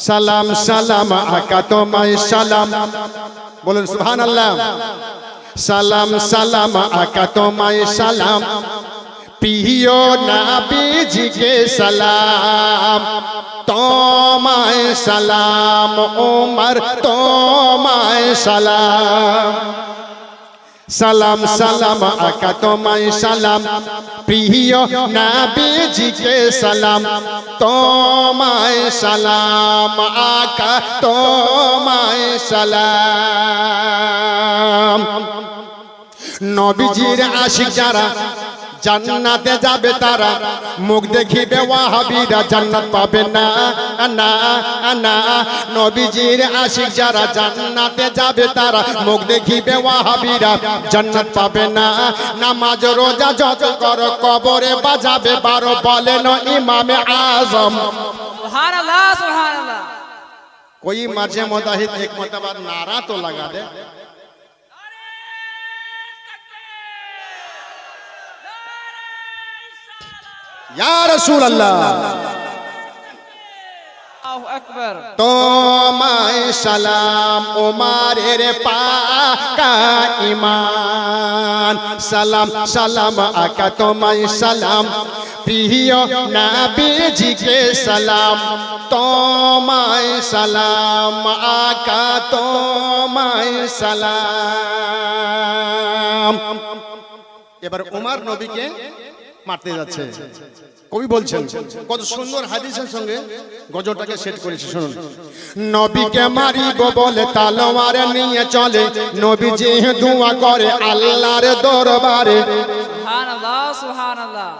সালাম সালাম, আকা তোমায় সালাম। বলুন সুহান আল্লাহ সালাম সালাম, আকা তোমায় সালাম। প্রিয় নাবিজিকে সালাম। তোমায় সালাম, ওমর, তোমায় সালাম। সালাম সালাম, আকা তোমায় সালাম। প্রিয় নাবিজিকে সালাম, তোমায় সালাম, আকা তোমায় সালাম। নবীজির আশিক যারা জান্নাতে যাবে তারা মুখ দেখিবে ওয়াহাবিরা জান্নাত পাবে না না না নবীজির আশিক যারা জান্নাতে যাবে তারা মুখ দেখিবে ওয়াহাবিরা জান্নাত পাবে না নামাজ রোজা যত কর কবরে বাজাবে বারো বলেন ইমামে আজম सुभान अल्लाह सुभान अल्लाह कोई मर्जे मुताहिद एक मरतबा नारा तो लगा दे তোমায় সালাম ওমারের পাকা ইমান সালাম সালাম আকা তোমায় সালাম। প্রিয় নাবিজিকে সালাম। তোমায় সালাম আকা তোমায় সালাম। এবার উমার নবীকে মারতে যাচ্ছে। কবি বলছেন কত সুন্দর হাদিসের সঙ্গে গজলটাকে সেট করেছে শুনুন। নবীকে মারিব বলে তালোয়ার নিয়ে চলে। নবী যে দোয়া করে আল্লাহর দরবারে। সুবহানাল্লাহ সুবহানাল্লাহ।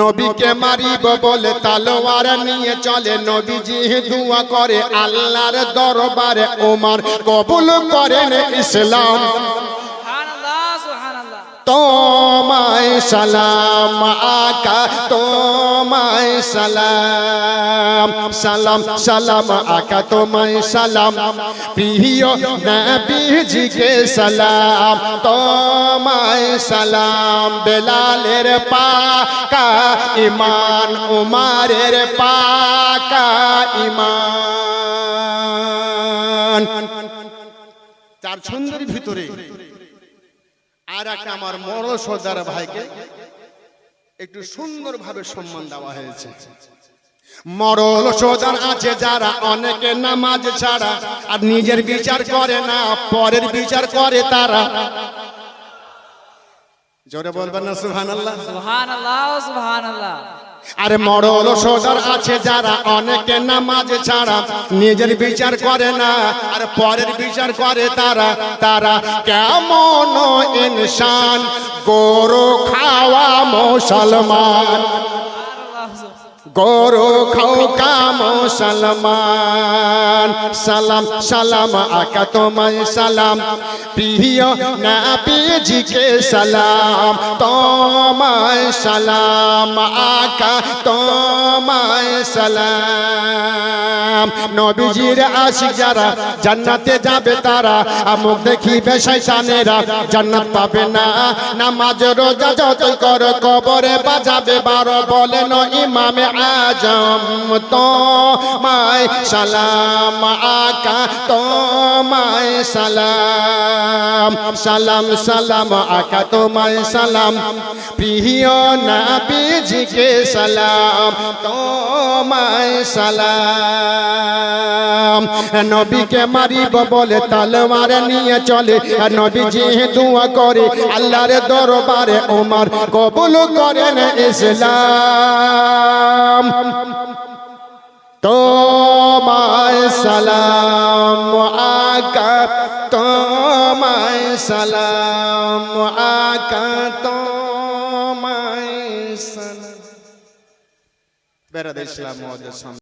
নবীকে মারিব বলে তালোয়ার নিয়ে চলে। নবী যে দোয়া করে আল্লাহর দরবারে ওমার কবুল করেন ইসলাম। সালাম আকা, তোমায় সালাম। সালাম সালাম আকা, তোমায় সালাম। প্রিয় নবীজিকে সালাম, তোমায় সালাম। বেলালের পাকা ইমান উমারের পাকা ইমান চার ছন্দের ভিতরে আর একটা আমার মর সর্দার ভাইকে একটু সুন্দর ভাবে সম্মান দেওয়া হয়েছে। মরল সোদান আছে যারা অনেকে নামাজ ছাড়া আর নিজের বিচার করে না, পরের বিচার করে তারা। জোরে বলবেন না সুহান আল্লাহ সুহান আল্লাহ সুহান আল্লাহ আরে মরল সর্দার আছে যারা, অনেকে নামাজ ছাড়া নিজের বিচার করে না, আর পরের বিচার করে তারা তারা কেমন ইনসান, গরু খাওয়া মুসলমান। গরু খাওকা মুসলমান সালাম সালাম, আকা তোমায় সালাম। প্রিয় না নাবিজিকে সালাম, তোমায় সালাম, আকা তোমায় সালাম। নবীজির আশিক যারা জান্নাতে যাবে তারা, আমুক দেখিবে শয়তানেরা, জান্নাত পাবে না। নামাজ, রোজা যতই কর, কবরে বাজাবে বারো বলেন ইমামে আজম। তোমায় সালাম, আকা, তোমায় সালাম। সালাম সালাম, আকা, তোমায় সালাম। প্রিয় নাবিজিকে সালাম, তোমায় সালাম। নবীকে মারিব বলে তালমার নিয়ে চলে। আর নবীজি দোয়া করে, আল্লাহর দরবারে ওমর কবুল করেন ইসলাম। সালাম আকা তোমায় সালাম। বেড়াদ ইসলাম